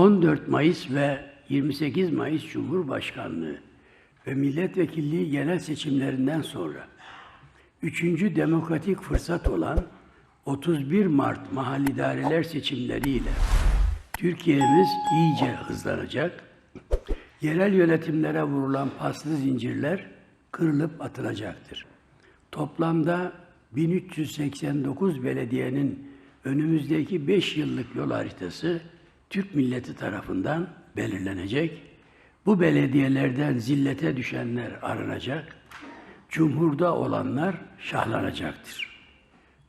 14 Mayıs ve 28 Mayıs Cumhurbaşkanlığı ve milletvekilliği genel seçimlerinden sonra üçüncü demokratik fırsat olan 31 Mart mahalli idareler seçimleriyle Türkiye'miz iyice hızlanacak, yerel yönetimlere vurulan paslı zincirler kırılıp atılacaktır. Toplamda 1389 belediyenin önümüzdeki 5 yıllık yol haritası Türk milleti tarafından belirlenecek. Bu belediyelerden zillete düşenler aranacak, cumhurda olanlar şahlanacaktır.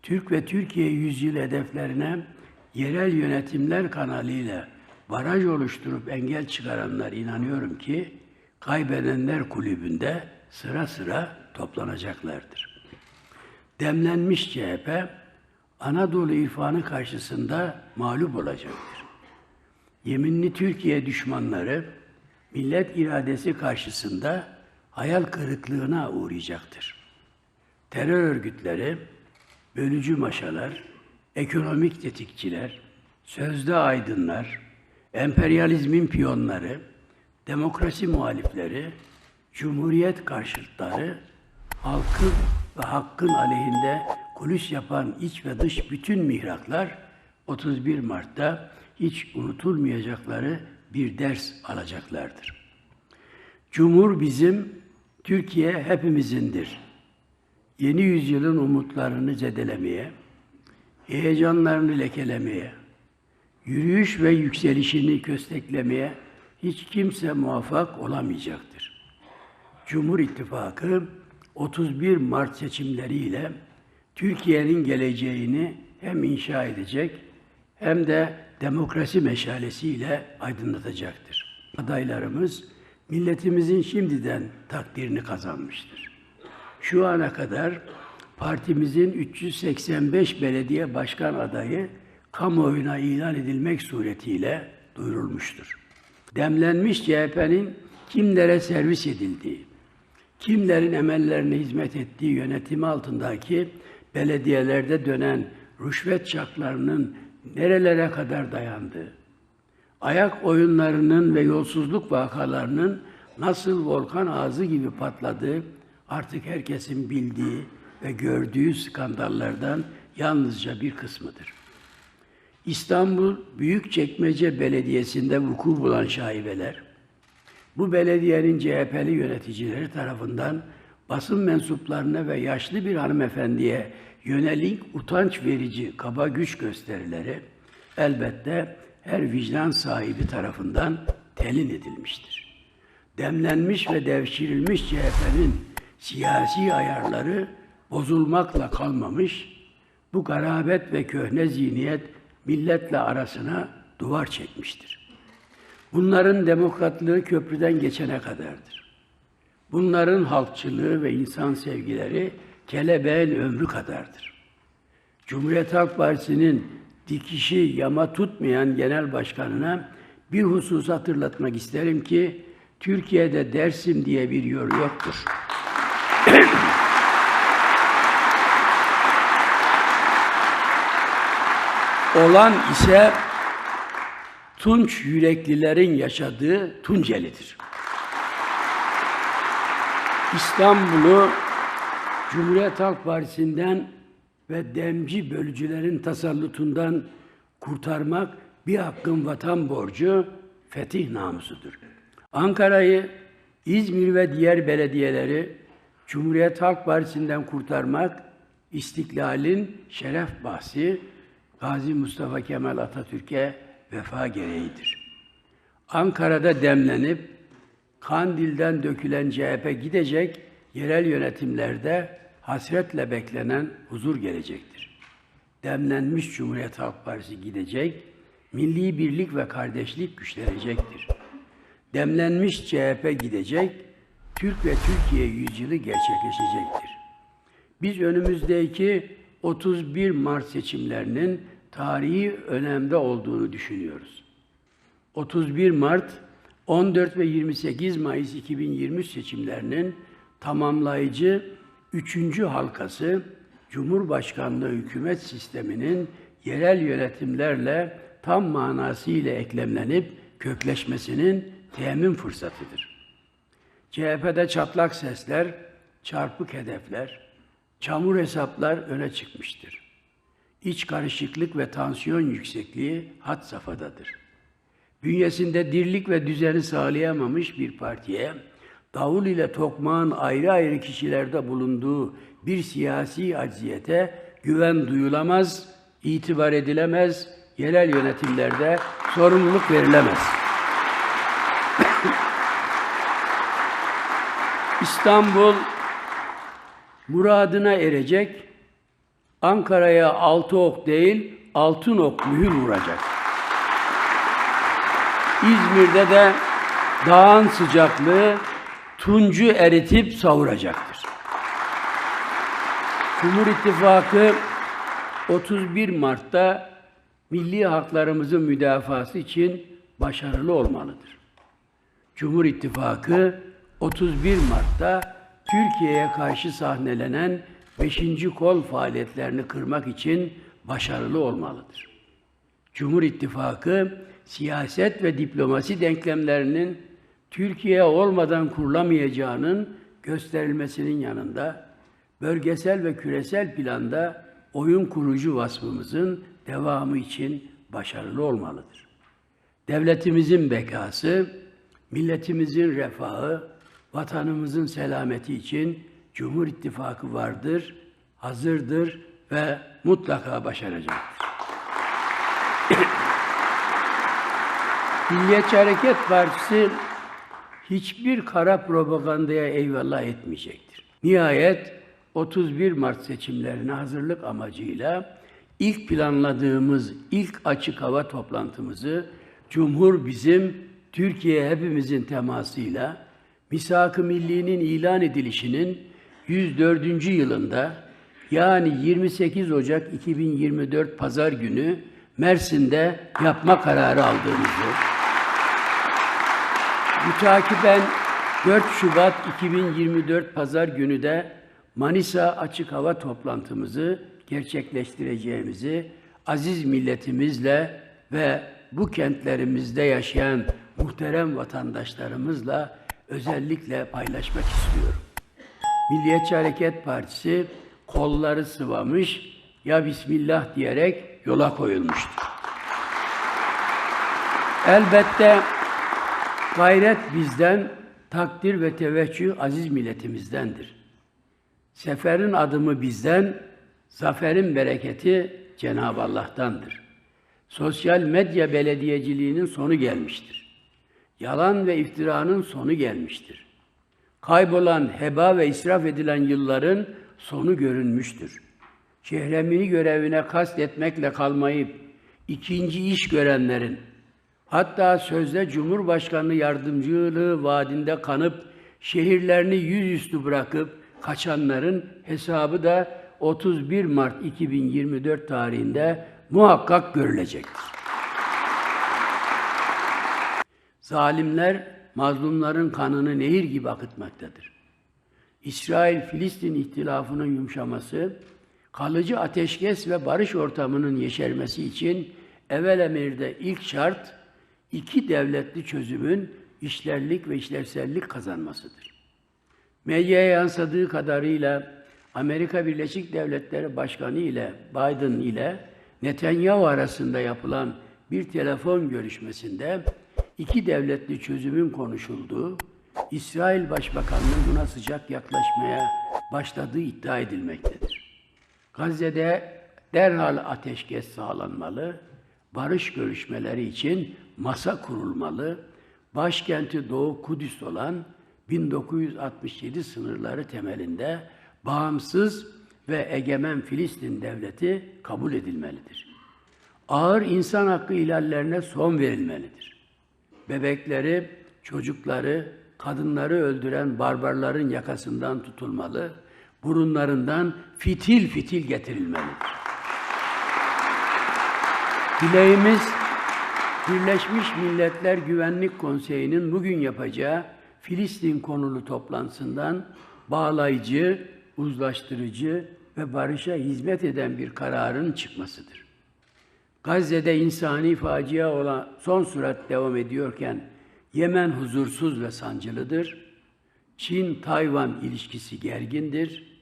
Türk ve Türkiye yüzyıl hedeflerine yerel yönetimler kanalıyla baraj oluşturup engel çıkaranlar inanıyorum ki kaybedenler kulübünde sıra sıra toplanacaklardır. Demlenmiş CHP Anadolu irfanı karşısında mağlup olacaktır. Yeminli Türkiye düşmanları millet iradesi karşısında hayal kırıklığına uğrayacaktır. Terör örgütleri, bölücü maşalar, ekonomik tetikçiler, sözde aydınlar, emperyalizmin piyonları, demokrasi muhalifleri, cumhuriyet karşıtları, halkın ve hakkın aleyhinde kulis yapan iç ve dış bütün mihraklar 31 Mart'ta hiç unutulmayacakları bir ders alacaklardır. Cumhur bizim, Türkiye hepimizindir. Yeni yüzyılın umutlarını zedelemeye, heyecanlarını lekelemeye, yürüyüş ve yükselişini kösteklemeye hiç kimse muvaffak olamayacaktır. Cumhur İttifakı 31 Mart seçimleriyle Türkiye'nin geleceğini hem inşa edecek hem de demokrasi meşalesiyle aydınlatacaktır. Adaylarımız milletimizin şimdiden takdirini kazanmıştır. Şu ana kadar partimizin 385 belediye başkan adayı kamuoyuna ilan edilmek suretiyle duyurulmuştur. Demlenmiş CHP'nin kimlere servis edildiği, kimlerin emellerine hizmet ettiği yönetimi altındaki belediyelerde dönen rüşvet çaklarının nerelere kadar dayandığı, ayak oyunlarının ve yolsuzluk vakalarının nasıl volkan ağzı gibi patladığı artık herkesin bildiği ve gördüğü skandallardan yalnızca bir kısmıdır. İstanbul Büyükçekmece Belediyesi'nde vuku bulan şaibeler, bu belediyenin CHP'li yöneticileri tarafından basın mensuplarına ve yaşlı bir hanımefendiye yönelik utanç verici kaba güç gösterileri elbette her vicdan sahibi tarafından telin edilmiştir. Demlenmiş ve devşirilmiş CHP'nin siyasi ayarları bozulmakla kalmamış, bu garabet ve köhne zihniyet milletle arasına duvar çekmiştir. Bunların demokratlığı köprüden geçene kadardır. Bunların halkçılığı ve insan sevgileri kelebeğin ömrü kadardır. Cumhuriyet Halk Partisi'nin dikişi yama tutmayan genel başkanına bir husus hatırlatmak isterim ki Türkiye'de Dersim diye bir yer yoktur. Olan ise Tunç yüreklilerin yaşadığı Tunceli'dir. İstanbul'u Cumhuriyet Halk Partisi'nden ve demci bölücülerin tasallutundan kurtarmak bir hakkın vatan borcu, fetih namusudur. Ankara'yı, İzmir ve diğer belediyeleri Cumhuriyet Halk Partisi'nden kurtarmak, istiklalin şeref bahsi, Gazi Mustafa Kemal Atatürk'e vefa gereğidir. Ankara'da demlenip Kandil'den dökülen CHP gidecek, yerel yönetimlerde hasretle beklenen huzur gelecektir. Demlenmiş Cumhuriyet Halk Partisi gidecek, milli birlik ve kardeşlik güçlenecektir. Demlenmiş CHP gidecek, Türk ve Türkiye yüzyılı gerçekleşecektir. Biz önümüzdeki 31 Mart seçimlerinin tarihi önemde olduğunu düşünüyoruz. 31 Mart, 14 ve 28 Mayıs 2023 seçimlerinin tamamlayıcı üçüncü halkası Cumhurbaşkanlığı hükümet sisteminin yerel yönetimlerle tam manasıyla eklemlenip kökleşmesinin temin fırsatıdır. CHP'de çatlak sesler, çarpık hedefler, çamur hesaplar öne çıkmıştır. İç karışıklık ve tansiyon yüksekliği had safhadadır. Bünyesinde dirlik ve düzeni sağlayamamış bir partiye, davul ile tokmağın ayrı ayrı kişilerde bulunduğu bir siyasi acziyete güven duyulamaz, itibar edilemez, yerel yönetimlerde sorumluluk verilemez. İstanbul muradına erecek, Ankara'ya altı ok değil, altın ok mühür vuracak. İzmir'de de dağın sıcaklığı tuncu eritip savuracaktır. Cumhur İttifakı 31 Mart'ta milli haklarımızın müdafası için başarılı olmalıdır. Cumhur İttifakı 31 Mart'ta Türkiye'ye karşı sahnelenen 5. kol faaliyetlerini kırmak için başarılı olmalıdır. Cumhur İttifakı siyaset ve diplomasi denklemlerinin Türkiye olmadan kurulamayacağının gösterilmesinin yanında bölgesel ve küresel planda oyun kurucu vasfımızın devamı için başarılı olmalıdır. Devletimizin bekası, milletimizin refahı, vatanımızın selameti için Cumhur İttifakı vardır, hazırdır ve mutlaka başaracaktır. Milliyetçi Hareket Partisi hiçbir kara propagandaya eyvallah etmeyecektir. Nihayet 31 Mart seçimlerine hazırlık amacıyla ilk planladığımız ilk açık hava toplantımızı Cumhur bizim, Türkiye hepimizin temasıyla Misak-ı Milli'nin ilan edilişinin 104. yılında yani 28 Ocak 2024 Pazar günü Mersin'de yapma kararı aldığımızı, mütakiben 4 Şubat 2024 Pazar günü de Manisa açık hava toplantımızı gerçekleştireceğimizi aziz milletimizle ve bu kentlerimizde yaşayan muhterem vatandaşlarımızla özellikle paylaşmak istiyorum. Milliyetçi Hareket Partisi kolları sıvamış ya Bismillah diyerek yola koyulmuştur. Elbette gayret bizden, takdir ve teveccüh aziz milletimizdendir. Seferin adımı bizden, zaferin bereketi Cenab-ı Allah'tandır. Sosyal medya belediyeciliğinin sonu gelmiştir. Yalan ve iftiranın sonu gelmiştir. Kaybolan, heba ve israf edilen yılların sonu görünmüştür. Şehremini görevine kastetmekle kalmayıp ikinci iş görenlerin, hatta sözde Cumhurbaşkanlığı yardımcılığı vaadinde kanıp şehirlerini yüzüstü bırakıp kaçanların hesabı da 31 Mart 2024 tarihinde muhakkak görülecektir. Zalimler mazlumların kanını nehir gibi akıtmaktadır. İsrail-Filistin ihtilafının yumuşaması, kalıcı ateşkes ve barış ortamının yeşermesi için evvel emirde ilk şart iki devletli çözümün işlerlik ve işlevsellik kazanmasıdır. Medyaya yansıdığı kadarıyla Amerika Birleşik Devletleri Başkanı ile Biden ile Netanyahu arasında yapılan bir telefon görüşmesinde iki devletli çözümün konuşulduğu, İsrail Başbakanı'nın buna sıcak yaklaşmaya başladığı iddia edilmektedir. Gazze'de derhal ateşkes sağlanmalı, barış görüşmeleri için masa kurulmalı, başkenti Doğu Kudüs olan 1967 sınırları temelinde bağımsız ve egemen Filistin devleti kabul edilmelidir. Ağır insan hakkı ihlallerine son verilmelidir. Bebekleri, çocukları, kadınları öldüren barbarların yakasından tutulmalı, burunlarından fitil fitil getirilmelidir. Dileğimiz Birleşmiş Milletler Güvenlik Konseyi'nin bugün yapacağı Filistin konulu toplantısından bağlayıcı, uzlaştırıcı ve barışa hizmet eden bir kararın çıkmasıdır. Gazze'de insani facia olan son sürat devam ediyorken Yemen huzursuz ve sancılıdır. Çin-Tayvan ilişkisi gergindir.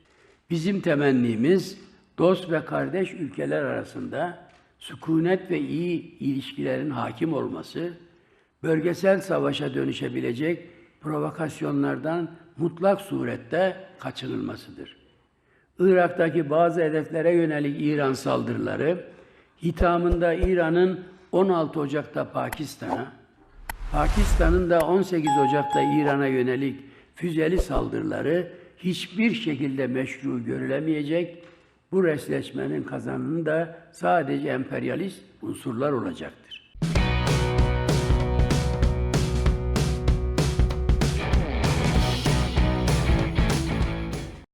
Bizim temennimiz dost ve kardeş ülkeler arasında sükunet ve iyi ilişkilerin hakim olması, bölgesel savaşa dönüşebilecek provokasyonlardan mutlak surette kaçınılmasıdır. Irak'taki bazı hedeflere yönelik İran saldırıları, hitamında İran'ın 16 Ocak'ta Pakistan'a, Pakistan'ın da 18 Ocak'ta İran'a yönelik füzeli saldırıları hiçbir şekilde meşru görülemeyecek, bu resleşmenin kazanını da sadece emperyalist unsurlar olacaktır.